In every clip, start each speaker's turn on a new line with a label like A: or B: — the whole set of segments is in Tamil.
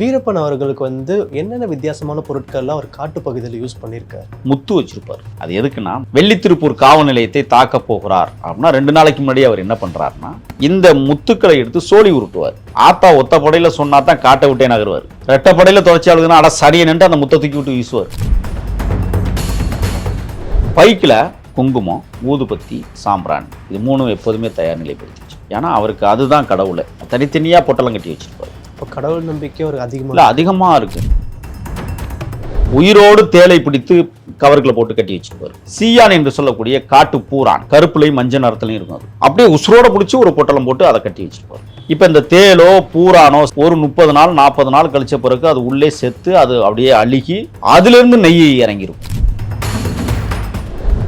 A: வீரப்பன் அவர்களுக்கு வந்து என்னென்ன வித்தியாசமான பொருட்கள்லாம் அவர் காட்டு பகுதியில் யூஸ் பண்ணியிருக்காரு?
B: முத்து வச்சிருப்பார். அது எதுக்குன்னா வெள்ளித்திருப்பூர் காவல் நிலையத்தை தாக்க போகிறார் அப்படின்னா ரெண்டு நாளைக்கு முன்னாடி அவர் என்ன பண்றாருன்னா இந்த முத்துக்களை எடுத்து சோழி உருட்டுவார். ஆத்தா ஒத்த படையில சொன்னா தான் காட்டை விட்டே நகருவார். ரெட்ட படையில துவைச்சி அழுதுனா அட சரியனன்ட்டு அந்த முத்தை தூக்கி விட்டு வீசுவார். பைக்கில் குங்குமம் ஊதுபத்தி சாம்பிராணி இது மூணும் எப்போதுமே தயார் நிலைப்படுத்திச்சு. ஏன்னா அவருக்கு அதுதான் கடவுளை தனித்தனியாக பொட்டலம் கட்டி வச்சிருப்பார்.
A: இப்போ கடவுள் நம்பிக்கை ஒரு அதிகமாக
B: அதிகமாக இருக்கு. உயிரோடு தேலை பிடித்து கவர்களை போட்டு கட்டி வச்சிருப்பாரு. சீயான் என்று சொல்லக்கூடிய காட்டு பூரான் கருப்புலையும் மஞ்சள் நிறத்துலையும் இருக்கும் அது. அப்படியே உசுரோட பிடிச்சி ஒரு பொட்டலம் போட்டு அதை கட்டி வச்சிருப்பாரு. இப்போ இந்த தேலோ பூரானோ ஒரு முப்பது நாள் நாற்பது நாள் கழிச்ச பிறகு அது உள்ளே செத்து அது அப்படியே அழுகி அதுலேருந்து நெய் இறங்கியிருக்கும்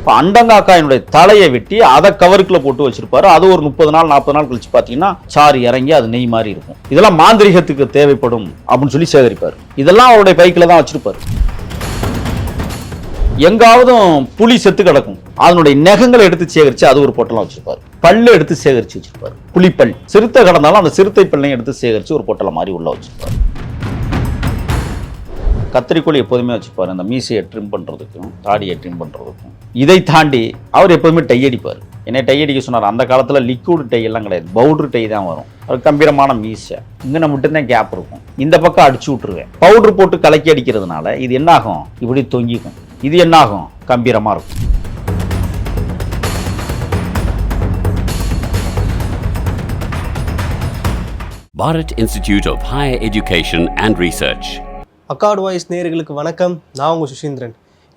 B: இப்போ அண்டங்காக்காயினுடைய தலையை வெட்டி அதை கவருக்குள்ள போட்டு வச்சிருப்பாரு. அது ஒரு முப்பது நாள் நாற்பது நாள் கழிச்சு பார்த்தீங்கன்னா சாறு இறங்கி அது நெய் மாதிரி இருக்கும். இதெல்லாம் மாந்திரிகத்துக்கு தேவைப்படும் அப்படின்னு சொல்லி சேகரிப்பார். இதெல்லாம் அவருடைய பைக்கில் தான் வச்சிருப்பாரு. எங்காவதும் புலி செத்து கிடக்கும். அதனுடைய நெகங்களை எடுத்து சேகரிச்சு அது ஒரு பொட்டலம் வச்சிருப்பாரு. பல்லு எடுத்து சேகரிச்சு வச்சிருப்பாரு. புலிப்பல் சிறுத்தை கடந்தாலும் அந்த சிறுத்தை பல்லையும் எடுத்து சேகரிச்சு ஒரு பொட்டலம் மாதிரி உள்ள வச்சிருப்பாரு. கத்திரிக்கோள் எப்போதுமே வச்சுப்பார் அந்த மீசையை ட்ரிம் பண்ணுறதுக்கும் தாடியை ட்ரிம் பண்ணுறதுக்கும் இதை தாண்டி அவர் எப்போதுமே டை அடிப்பார். என்னை டை அடிக்க சொன்னார். அந்த காலத்தில் லிக்விட் டை எல்லாம் கிடையாது. பவுட்ரு டை தான் வரும். ஒரு கம்பீரமான மீசை. இங்கே மட்டும்தான் கேப் இருக்கும். இந்த பக்கம் அடிச்சு விட்ருவேன் பவுட்ரு போட்டு கலக்கி அடிக்கிறதுனால இது என்னாகும் இப்படி தொங்கிக்கும். இது என்னாகும் கம்பீரமாக இருக்கும்.
C: Bharat Institute of Higher Education and Research.
A: Accord voice நேயர்களுக்கு வணக்கம். நான் உங்கள் சுஷீந்திரன்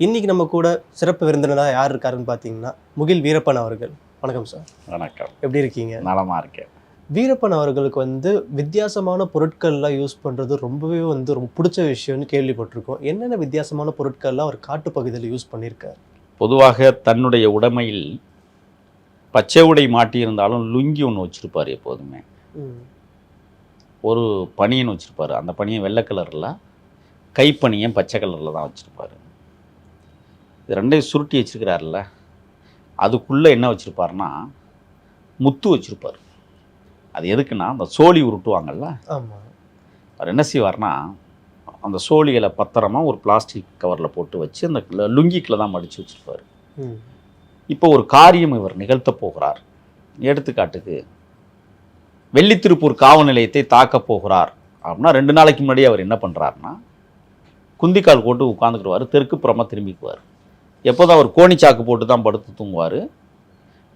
A: இன்னைக்கு நம்ம கூட சிறப்பு விருந்தினராக யார் இருக்காருன்னு பார்த்தீங்கன்னா முகில் வீரப்பன் அவர்கள். வணக்கம் சார்
B: வணக்கம்.
A: எப்படி இருக்கீங்க?
B: நலமாக இருக்கேன்.
A: வீரப்பன் அவர்களுக்கு வந்து வித்தியாசமான பொருட்கள்லாம் யூஸ் பண்ணுறது ரொம்பவே வந்து ரொம்ப பிடிச்ச விஷயம்னு கேள்விப்பட்டிருக்கோம். என்னென்ன வித்தியாசமான பொருட்கள்லாம் அவர் காட்டு பகுதியில் யூஸ் பண்ணியிருக்காரு?
B: பொதுவாக தன்னுடைய உடைமையில் பச்சை உடை மாட்டியிருந்தாலும் லுங்கி ஒன்று வச்சுருப்பார் எப்போதுமே. ஒரு பனியன் வச்சுருப்பாரு. அந்த பனியன் வெள்ளை கலரில் கைப்பனியன் பச்சை கலரில் தான் வச்சுருப்பாரு. இது ரெண்டையும் சுருட்டி வச்சுருக்கிறாருல்ல அதுக்குள்ளே என்ன வச்சுருப்பாருன்னா முத்து வச்சுருப்பார். அது எதுக்குன்னா அந்த சோழி உருட்டுவாங்கல்ல?
A: ஆமாம்
B: அவர் என்ன செய்வார்னா அந்த சோழிகளை பத்திரமா ஒரு பிளாஸ்டிக் கவரில் போட்டு வச்சு அந்த ல- லுங்கிக்குள்ள தான் மடித்து வச்சுருப்பார். இப்போ ஒரு காரியம் இவர் நிகழ்த்தப் போகிறார். எடுத்துக்காட்டுக்கு வெள்ளித்திருப்பூர் காவல் நிலையத்தை தாக்கப் போகிறார். அப்படின்னா ரெண்டு நாளைக்கு முன்னாடி அவர் என்ன பண்ணுறாருன்னா குந்திக்கால் போட்டு உட்காந்துக்கிடுவார் தெற்கு புறமாக திரும்பிக்குவார். எப்போதும் அவர் கோணிச்சாக்கு போட்டு தான் படுத்து தூங்குவார்.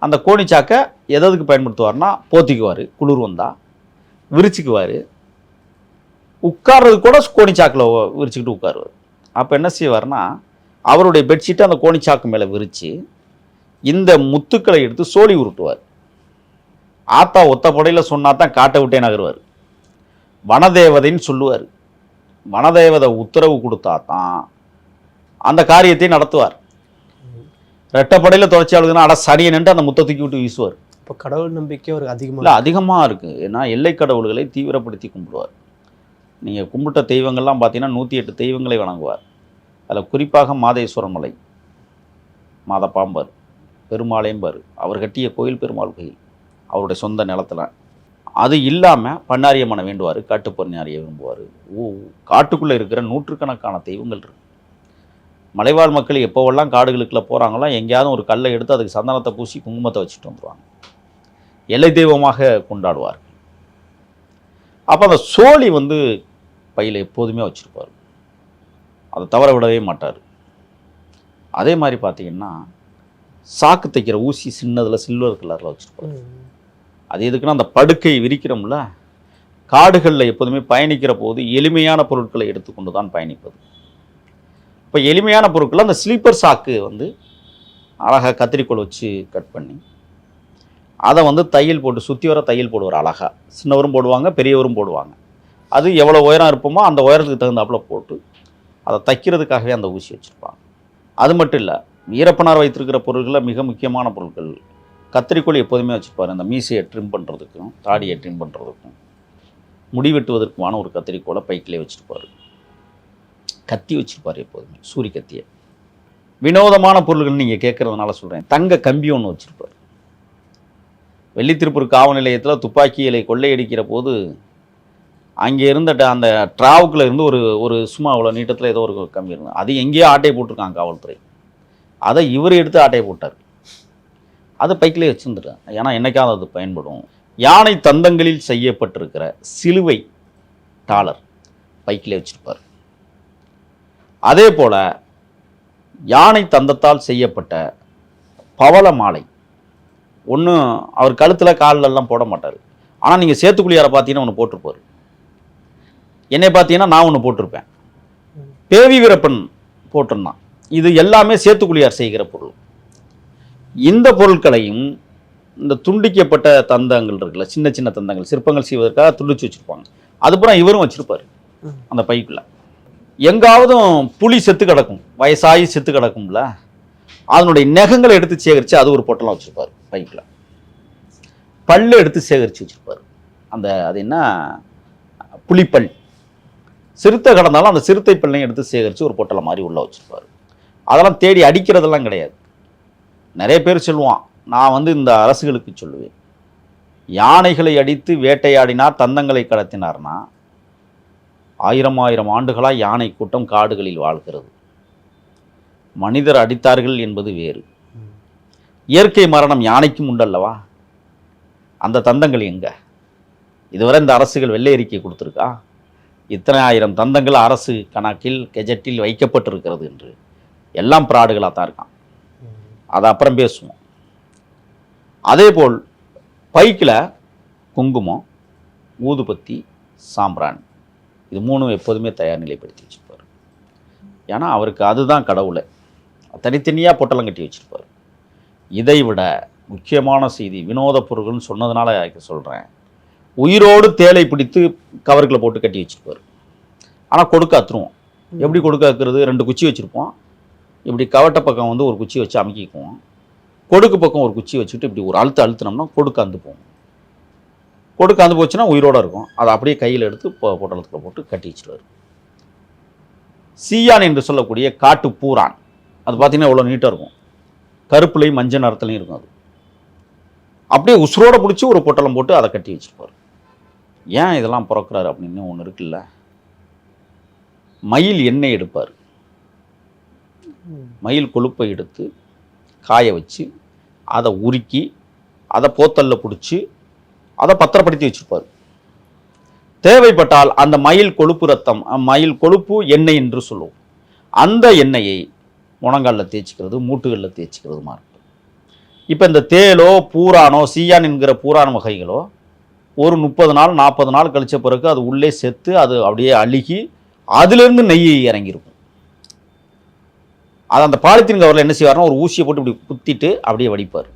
B: அந்த கோணிச்சாக்கை எதற்கு பயன்படுத்துவார்னா போத்திக்குவார் குளிர் வந்தால் விரிச்சிக்குவார். உட்கார்றது கூட கோணிச்சாக்கில் விரிச்சுக்கிட்டு உட்காருவார். அப்போ என்ன செய்வார்னா அவருடைய பெட்ஷீட்டை அந்த கோணிச்சாக்கு மேலே விரித்து இந்த முத்துக்களை எடுத்து சோழி உருட்டுவார். ஆத்தா ஒத்த புடையில் சொன்னா தான் காட்டை விட்டே நகருவார் வனதேவதைன்னு சொல்லுவார். வனதேவதை உத்தரவு கொடுத்தா தான் அந்த காரியத்தை நடத்துவார். ரெட்டப்படையில் தொடர்ச்சி அழுதுனா அட சரியனன்ட்டு அந்த முத்தை தூக்கி விட்டு வீசுவார்.
A: இப்போ கடவுள் நம்பிக்கை அவருக்கு அதிகமாக
B: இல்லை அதிகமாக இருக்குது ஏன்னா எல்லை கடவுள்களை தீவிரப்படுத்தி கும்பிடுவார். நீங்கள் கும்பிட்ட தெய்வங்கள்லாம் பார்த்தீங்கன்னா நூற்றி எட்டு தெய்வங்களை வணங்குவார். அதில் குறிப்பாக மாதேஸ்வரன் மலை மாதப்பாம்பர் பெருமாளேம்பர் அவர் கட்டிய கோயில் பெருமாள் கோயில் அவருடைய சொந்த நிலத்தில். அது இல்லாமல் பன்னாரியம்மனை வேண்டுவார் காட்டுப்பண்ணாரியை விரும்புவார். ஓ காட்டுக்குள்ளே இருக்கிற நூற்றுக்கணக்கான தெய்வங்கள் இருக்கு. மலைவாழ் மக்கள் எப்போவெல்லாம் காடுகளுக்குள்ள போகிறாங்களோ எங்கேயாவது ஒரு கல்லை எடுத்து அதுக்கு சந்தனத்தை பூசி குங்குமத்தை வச்சுட்டு வந்துடுவாங்க எல்லை தெய்வமாக கொண்டாடுவார் அப்போ அந்த சோழி வந்து பையில் எப்போதுமே வச்சுருப்பார். அதை தவற விடவே மாட்டார். அதே மாதிரி பார்த்தீங்கன்னா சாக்கு தைக்கிற ஊசி சின்னதில் சில்வர் கலரில் வச்சுருப்பார். அது எதுக்குன்னா அந்த படுக்கை விரிக்கிறோம்ல காடுகளில் எப்போதுமே பயணிக்கிற போது எளிமையான பொருட்களை எடுத்துக்கொண்டு தான் பயணிப்பது. இப்போ எளிமையான பொருட்கள் அந்த ஸ்லீப்பர் சாக்கு வந்து அழகாக கத்திரிக்கோல் வச்சு கட் பண்ணி அதை வந்து தையல் போட்டு சுற்றி வர தையல் போடுவார் அழகாக சின்னவரும் போடுவாங்க பெரியவரும் போடுவாங்க. அது எவ்வளோ உயரம் இருப்போமோ அந்த உயரத்துக்கு தகுந்தாப்புல போட்டு அதை தைக்கிறதுக்காகவே அந்த ஊசி வச்சுருப்பாங்க. அது மட்டும் இல்லை வீரப்பனார் வைத்திருக்கிற பொருட்களில் மிக முக்கியமான பொருட்கள் கத்திரிக்கோல் எப்போதுமே வச்சுருப்பார் அந்த மீசையை ட்ரிம் பண்ணுறதுக்கும் தாடியை ட்ரிம் பண்ணுறதுக்கும் முடி வெட்டுவதற்குமான ஒரு கத்திரிக்கோலை பைக்கிலே வச்சுருப்பார் கத்தி வச்சுருப்பார் எப்போதுமே சூரி கத்தியை. வினோதமான பொருள்கள் நீங்கள் கேட்குறதுனால சொல்கிறேன் தங்க கம்பி ஒன்று வச்சுருப்பார் வெள்ளித்திருப்பூர் காவல் நிலையத்தில் துப்பாக்கிகளை கொள்ளையடிக்கிற போது அங்கே இருந்த ட- அந்த ட்ராவுக்கில் இருந்து ஒரு ஒரு சும்மா அவ்வளோ நீட்டத்தில் ஏதோ ஒரு கம்பி இருந்தது. அது எங்கேயோ ஆட்டையை போட்டிருக்காங்க காவல்துறை. அதை இவர் எடுத்து ஆட்டையை போட்டார். அதை பைக்கிலே வச்சுருந்துட்டேன். ஏன்னா என்னைக்காவது அது பயன்படும். யானை தந்தங்களில் செய்யப்பட்டிருக்கிற சிலுவை டாலர் பைக்கிலே வச்சிருப்பார். அதே போல யானை தந்தத்தால் செய்யப்பட்ட பவள மாலை ஒன்றும் அவர் கழுத்தில் கால்ல எல்லாம் போட மாட்டார். ஆனால் நீங்கள் சேத்துக்குழியாரை பார்த்தீங்கன்னா ஒன்று போட்டிருப்பார். என்னை பார்த்தீங்கன்னா நான் ஒன்று போட்டிருப்பேன். பேவி வீரப்பன் போட்டிருந்தான். இது எல்லாமே சேத்துக்குழியார் செய்கிற பொருள். இந்த பொருட்களையும் இந்த துண்டிக்கப்பட்ட தந்தங்கள் இருக்குல்ல சின்ன சின்ன தந்தங்கள் சிற்பங்கள் செய்வதற்காக துண்டிச்சு வச்சிருப்பாங்க. அதுபுறம் இவரும் வச்சிருப்பாரு. அந்த பைக்குள்ள எங்காவதும் புலி செத்து கிடக்கும் வயசாகி செத்து கிடக்கும்ல அதனுடைய நெகங்களை எடுத்து சேகரித்து அது ஒரு பொட்டலம் வச்சிருப்பாரு பைக்கில். பல்லு எடுத்து சேகரித்து வச்சிருப்பாரு. அந்த அது என்ன? புலிப்பல். சிறுத்தை கடந்தாலும் அந்த சிறுத்தை பல்லையும் எடுத்து சேகரித்து ஒரு பொட்டலம் மாதிரி உள்ள வச்சிருப்பாரு. அதெல்லாம் தேடி அடிக்கிறதெல்லாம் கிடையாது. நிறைய பேர் சொல்லுவான் நான் வந்து இந்த அரசுகளுக்கு சொல்லுவேன். யானைகளை அடித்து வேட்டையாடினார் தந்தங்களை கடத்தினார்னா ஆயிரம் ஆயிரம் ஆண்டுகளாக யானை கூட்டம் காடுகளில் வாழ்கிறது. மனிதர் அடித்தார்கள் என்பது வேறு. இயற்கை மரணம் யானைக்கும் உண்டல்லவா? அந்த தந்தங்கள் எங்கே? இதுவரை இந்த அரசுகள் வெள்ளை அறிக்கை கொடுத்துருக்கா? இத்தனை ஆயிரம் தந்தங்கள் அரசு கணக்கில் கெஜெட்டில் வைக்கப்பட்டிருக்கிறது என்று. எல்லாம் பிராடுகளாக தான் இருக்கான். அதை அப்புறம் பேசுவோம். அதேபோல் பைக்கில் குங்குமம் ஊதுபத்தி சாம்பிராணி இது மூணும் எப்போதுமே தயார் நிலைப்படுத்தி வச்சுருப்பார். ஏன்னா அவருக்கு அதுதான் கடவுளை. தனித்தனியாக பொட்டலம் கட்டி வச்சுருப்பார். இதை விட முக்கியமான செய்தி வினோத பொருள்கள்னு சொன்னதுனால சொல்கிறேன் உயிரோடு தேலை பிடித்து கவருக்குள்ள போட்டு கட்டி வச்சுருப்பார். ஆனால் கொடுக்க அத்துருவோம். எப்படி கொடுக்க அத்துறது? ரெண்டு குச்சி வச்சுருப்போம். இப்படி கவட்ட பக்கம் வந்து ஒரு குச்சி வச்சு அமுக்கிக்குவோம். கொடுக்கு பக்கம் ஒரு குச்சி வச்சுட்டு இப்படி ஒரு அழுத்து அழுத்தினோம்னா கொடுக்க அந்து போகும். கொடுக்க அந்து போச்சுன்னா உயிரோடு இருக்கும். அதை அப்படியே கையில் எடுத்து பொட்டலத்தில் போட்டு கட்டி வச்சிருவார் சீயான் என்று சொல்லக்கூடிய காட்டு பூரான். அது பார்த்தீங்கன்னா எவ்வளோ நீட்டாக இருக்கும். கருப்புலையும் மஞ்சள் நிறத்துலையும் இருக்கும் அது. அப்படியே உசுரோடு பிடிச்சி ஒரு பொட்டலம் போட்டு அதை கட்டி வச்சுருப்பார். ஏன் இதெல்லாம் பிறக்கிறாரு அப்படின்னு ஒன்று இருக்குல்ல? மயில் எண்ணெய் எடுப்பார். மயில் கொழுப்பை எடுத்து காய வச்சு அதை உருக்கி அதை போத்தல்ல பிடிச்சி அதை பத்திரப்படுத்தி வச்சிருப்பார். தேவைப்பட்டால் அந்த மயில் கொழுப்பு ரத்தம் மயில் கொழுப்பு எண்ணெய் என்று சொல்லுவோம். அந்த எண்ணெயை முழங்காலில் தேய்ச்சிக்கிறது மூட்டுகளில் தேய்ச்சிக்கிறதுமா இருக்கும் இப்போ இந்த தேலோ பூரானோ சீயான் என்கிற பூரான் வகைகளோ ஒரு முப்பது நாள் நாற்பது நாள் கழித்த பிறகு அது உள்ளே செத்து அது அப்படியே அழுகி அதிலிருந்து நெய் இறங்கியிருக்கும். அது அந்த பாலித்தீன் கவரில் என்ன செய்வார்னா ஒரு ஊசியை போட்டு இப்படி குத்திட்டு அப்படியே வடிப்பார்.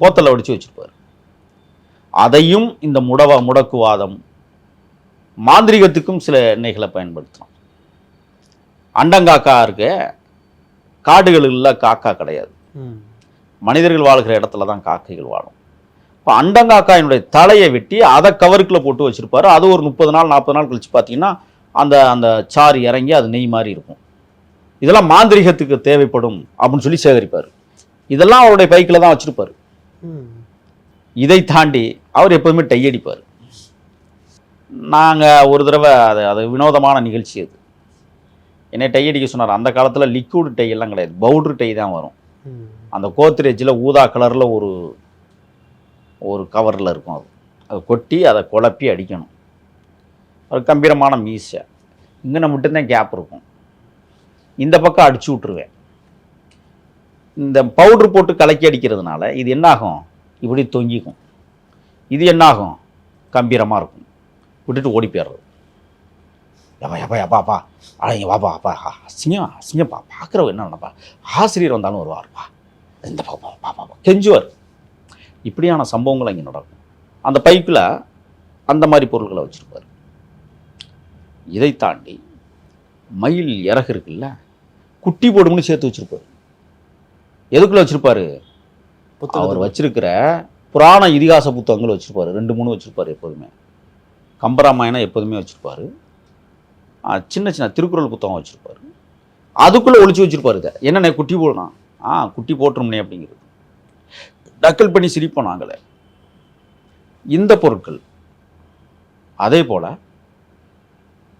B: போத்தலில் வடித்து வச்சிருப்பார். அதையும் இந்த முடவ முடக்குவாதம் மாந்திரிகத்துக்கும் சில எண்ணெய்களை பயன்படுத்தலாம். அண்டங்காக்கா இருக்கு காடுகளில் காக்கா கிடையாது. மனிதர்கள் வாழ்கிற இடத்துல தான் காக்கைகள் வாழும். இப்போ அண்டங்காக்காயினுடைய தலையை வெட்டி அதை கவருக்குள்ள போட்டு வச்சிருப்பாரு. அது ஒரு முப்பது நாள் நாற்பது நாள் கழிச்சு பார்த்தீங்கன்னா அந்த அந்த சாறு இறங்கி அது நெய் மாதிரி இருக்கும். இதெல்லாம் மாந்திரிகத்துக்கு தேவைப்படும் அப்படின்னு சொல்லி சேகரிப்பார். இதெல்லாம் அவருடைய பைக்கில் தான் வச்சுருப்பார். இதை தாண்டி அவர் எப்போதுமே டை அடிப்பார். நாங்கள் ஒரு தடவை அது அது வினோதமான நிகழ்ச்சி அது. என்னை டை அடிக்க சொன்னார். அந்த காலத்தில் லிக்விட் டை எல்லாம் கிடையாது. பவுடர் டை தான் வரும். அந்த கோத்ரேஜில் ஊதா கலரில் ஒரு ஒரு கவரில் இருக்கும் அது. அதை கொட்டி அதை குழப்பி அடிக்கணும். ஒரு கம்பீரமான மீசை. இங்கே மட்டும்தான் கேப் இருக்கும். இந்த பக்கம் அடிச்சு விட்ருவேன் இந்த பவுட்ரு போட்டு கலக்கி அடிக்கிறதுனால இது என்னாகும்? இப்படி தொங்கிக்கும். இது என்னாகும்? கம்பீரமாக இருக்கும். விட்டுட்டு ஓடி போயிடுறது. எப்பா எப்பா எப்பா அப்பா அட வாப்பா அப்பா அசிங்கம் அசிங்கப்பா பார்க்குறவ என்ன ஆசிரியர் வந்தாலும் வருவார்ப்பா இந்த பாப்பா பாப்பா கெஞ்சுவார். இப்படியான சம்பவங்கள் அங்கே நடக்கும். அந்த பைப்பில் அந்த மாதிரி பொருள்களை வச்சுருப்பார். இதை தாண்டி மயில் இறகு இருக்குல்ல? குட்டி போடும்னு சேர்த்து வச்சிருப்பாரு. எதுக்குள்ள வச்சிருப்பாரு? அவர் வச்சிருக்கிற புராண இதிகாச புத்தகங்கள் வச்சிருப்பாரு. ரெண்டு மூணு வச்சிருப்பாரு எப்போதுமே. கம்பராமாயணம் எப்போதுமே வச்சிருப்பாரு. ஆ, சின்ன சின்ன திருக்குறள் புத்தகம் வச்சிருப்பாரு. அதுக்குள்ள ஒளிச்சு வச்சிருப்பாரு இதை. என்னண்ணே குட்டி போடணும் ஆ குட்டி போட்டுரும்னே அப்படிங்கிறது. டக்கல் பண்ணி சிரிப்போம் நாங்களே. இந்த பொருட்கள். அதே போல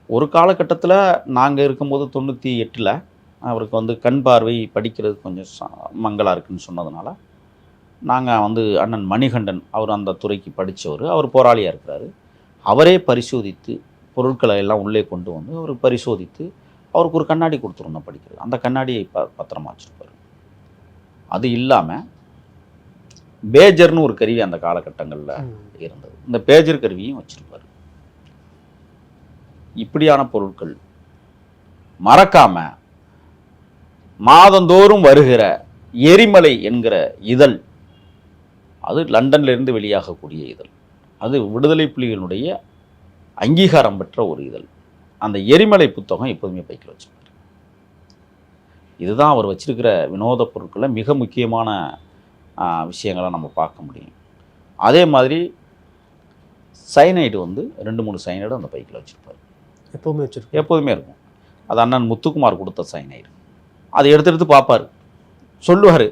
B: ஒரு காலகட்டத்தில் நாங்கள் இருக்கும்போது தொண்ணூற்றி எட்டில் அவருக்கு வந்து கண் பார்வை படிக்கிறது கொஞ்சம் ச- மங்கலா இருக்குன்னு சொன்னதுனால நாங்கள் வந்து அண்ணன் மணிகண்டன் அவர் அந்த துறைக்கு படித்தவர் அவர் போராளியாக இருக்கிறாரு. அவரே பரிசோதித்து பொருட்களை எல்லாம் உள்ளே கொண்டு வந்து அவர் பரிசோதித்து அவருக்கு ஒரு கண்ணாடி கொடுத்துருந்தோம் படிக்கிறது. அந்த கண்ணாடியை ப பத்திரமா வச்சுருப்பார். அது இல்லாமல் பேஜர்னு ஒரு கருவி அந்த காலகட்டங்களில் இருந்தது. இந்த பேஜர் கருவியும் வச்சிருப்பார். இப்படியான பொருட்கள் மறக்காம மாதந்தோறும் வருகிற எரிமலை என்கிற இதழ் அது லண்டன்ல இருந்து வெளியாகக்கூடிய இதழ். அது விடுதலை புலிகளுடைய அங்கீகாரம் பெற்ற ஒரு இதழ். அந்த எரிமலை புத்தகம் எப்போதுமே பைக்கில் வச்சிருப்பார். இதுதான் அவர் வச்சிருக்கிற வினோத பொருட்களில் மிக முக்கியமான விஷயங்களை நம்ம பார்க்க முடியும். அதே மாதிரி சைனைடு வந்து ரெண்டு மூணு சைனைடு அந்த பைக்கில் வச்சுருப்பார்.
A: எப்பவுமே வச்சிருக்கோம்
B: எப்போதுமே இருக்கும். அது அண்ணன் முத்துக்குமார் கொடுத்த சைனைடு அதை எடுத்து எடுத்து பார்ப்பார். சொல்லுவார்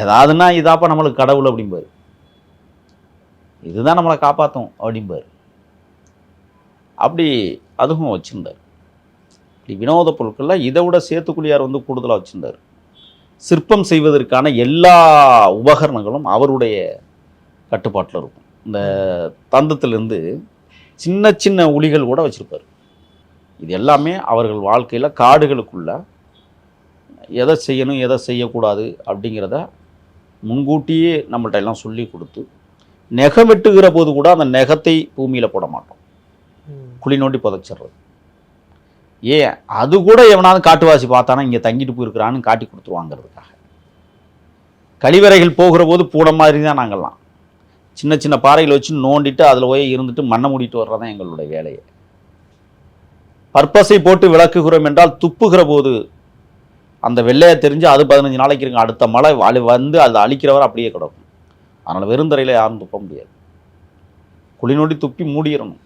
B: ஏதாவதுன்னா இதாப்பா நம்மளுக்கு கடவுள் அப்படிம்பார். இதுதான் நம்மளை காப்பாற்றும் அப்படிம்பார். அப்படி அதுவும் வச்சுருந்தார். இப்படி வினோத பொருட்களில் இதை விட சேத்துக்குழியார் வந்து கூடுதலாக வச்சுருந்தார். சிற்பம் செய்வதற்கான எல்லா உபகரணங்களும் அவருடைய கட்டுப்பாட்டில் இருக்கும். இந்த தந்தத்திலேருந்து சின்ன சின்ன உளிகள் கூட வச்சுருப்பார். இது எல்லாமே அவர்கள் வாழ்க்கையில் காடுகளுக்குள்ள எதை செய்யணும் எதை செய்யக்கூடாது அப்படிங்கிறத முன்கூட்டியே நம்மள்ட்ட எல்லாம் சொல்லி கொடுத்து நெகம் வெட்டுகிற போது கூட அந்த நெகத்தை பூமியில் போட மாட்டோம். குழி நோண்டி புதைச்சிடுறது. ஏன்? அது கூட எவனாவது காட்டுவாசி பார்த்தானா இங்கே தங்கிட்டு போயிருக்கிறான்னு காட்டி கொடுத்துருவாங்கிறதுக்காக. கழிவறைகள் போகிற போது பூட மாதிரி தான் நாங்கள்லாம். சின்ன சின்ன பாறைகள் வச்சு நோண்டிட்டு அதில் போய் இருந்துட்டு மண்ணை மூடிட்டு வர்றதான் எங்களுடைய வேலையை. பர்பஸை போட்டு விளக்குகிறோம் என்றால் துப்புகிற போது அந்த வெள்ளையை தெரிஞ்சு அது பதினஞ்சு நாளைக்கு இருக்கும் அடுத்த மழை அழி வந்து அதை அழிக்கிறவர் அப்படியே கிடக்கும். அதனால் வெறுந்தரையில் யாரும் துப்ப முடியாது. குழி நோண்டி துப்பி மூடிடணும்.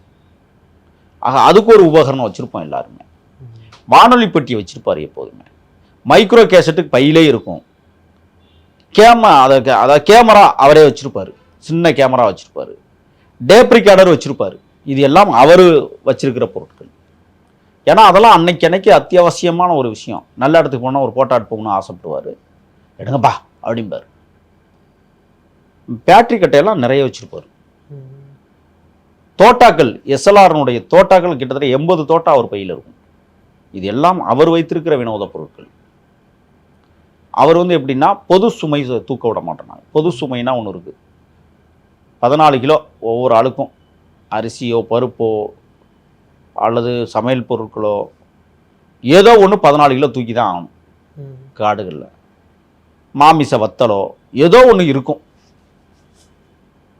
B: ஆக அதுக்கு ஒரு உபகரணம் வச்சுருப்போம் எல்லாருமே. வானொலி பெட்டி வச்சுருப்பார் எப்போதுமே. மைக்ரோ கேசட்டுக்கு பையிலே இருக்கும். கேமரா அதை அதாவது கேமரா அவரே வச்சுருப்பார். சின்ன கேமரா வச்சுருப்பார். டேப் ரிகார்டர் வச்சுருப்பார். இது எல்லாம் அவர் வச்சிருக்கிற பொருட்கள். ஏன்னா அதெல்லாம் அன்னைக்கு அன்னைக்கு அத்தியாவசியமான ஒரு விஷயம். நல்ல இடத்துக்கு போனால் ஒரு போட்டோ எடுப்போம்னு ஆசைப்படுவார். எடுங்கப்பா அப்படிம்பார். பேட்டரி கட்டையெல்லாம் நிறைய வச்சுருப்பார். தோட்டாக்கள் எஸ்எல்ஆர்னுடைய தோட்டாக்கள் கிட்டத்தட்ட எண்பது தோட்டா அவர் பையில் இருக்கும். இது எல்லாம் அவர் வைத்திருக்கிற வினோத பொருட்கள். அவர் வந்து எப்படின்னா பொது சுமை தூக்க விட மாட்டேனாங்க. பொது சுமைனா ஒன்று இருக்குது பதினாலு கிலோ ஒவ்வொரு ஆளுக்கும். அரிசியோ பருப்போ அல்லது சமையல் பொருட்களோ ஏதோ ஒன்று பதினாலு கிலோ தூக்கி தான் ஆகணும். காடுகளில். மாமிச வத்தலோ ஏதோ ஒன்று இருக்கும்.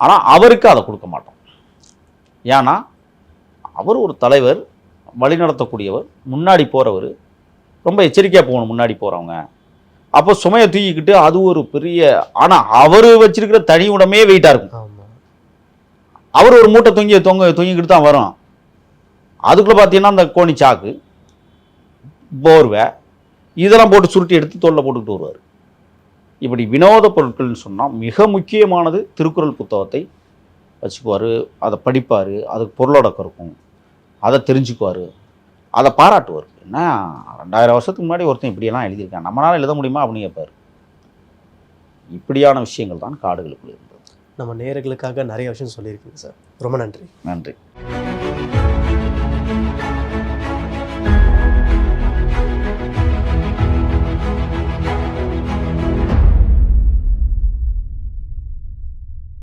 B: ஆனால் அவருக்கு அதை கொடுக்க மாட்டோம். ஏன்னா அவர் ஒரு தலைவர் வழிநடத்தக்கூடியவர் முன்னாடி போகிறவர் ரொம்ப எச்சரிக்கையாக போகணும் முன்னாடி போகிறவங்க அப்போ சுமையை தூக்கிக்கிட்டு அது ஒரு பெரிய ஆனால் அவர் வச்சிருக்கிற தனி உடமே வெயிட்டாக இருக்கும். அவர் ஒரு மூட்டை தொங்கி தொங்க தொங்கிக்கிட்டு தான் வரும். அதுக்குள்ளே பார்த்தீங்கன்னா அந்த கோணி சாக்கு போர்வை இதெல்லாம் போட்டு சுருட்டி எடுத்து தோளில் போட்டுக்கிட்டு வருவார். இப்படி வினோத பொருட்கள்னு சொன்னால் மிக முக்கியமானது திருக்குறள் புத்தகத்தை வச்சுக்குவார் அதை படிப்பார் அதுக்கு பொருளடக்கம் இருக்கும் அதை தெரிஞ்சுக்குவார் அதை பாராட்டுவார். என்ன? ரெண்டாயிரம் வருஷத்துக்கு முன்னாடி ஒருத்தன் இப்படியெல்லாம் எழுதியிருக்கான். நம்மளால எழுத முடியுமா அப்படின்னு கேட்பார். இப்படியான விஷயங்கள் தான் காடுகளுக்குள்ள இருந்தது.
A: நம்ம நேயர்களுக்காக நிறைய விஷயம் சொல்லியிருக்கீங்க சார். ரொம்ப நன்றி.
B: நன்றி.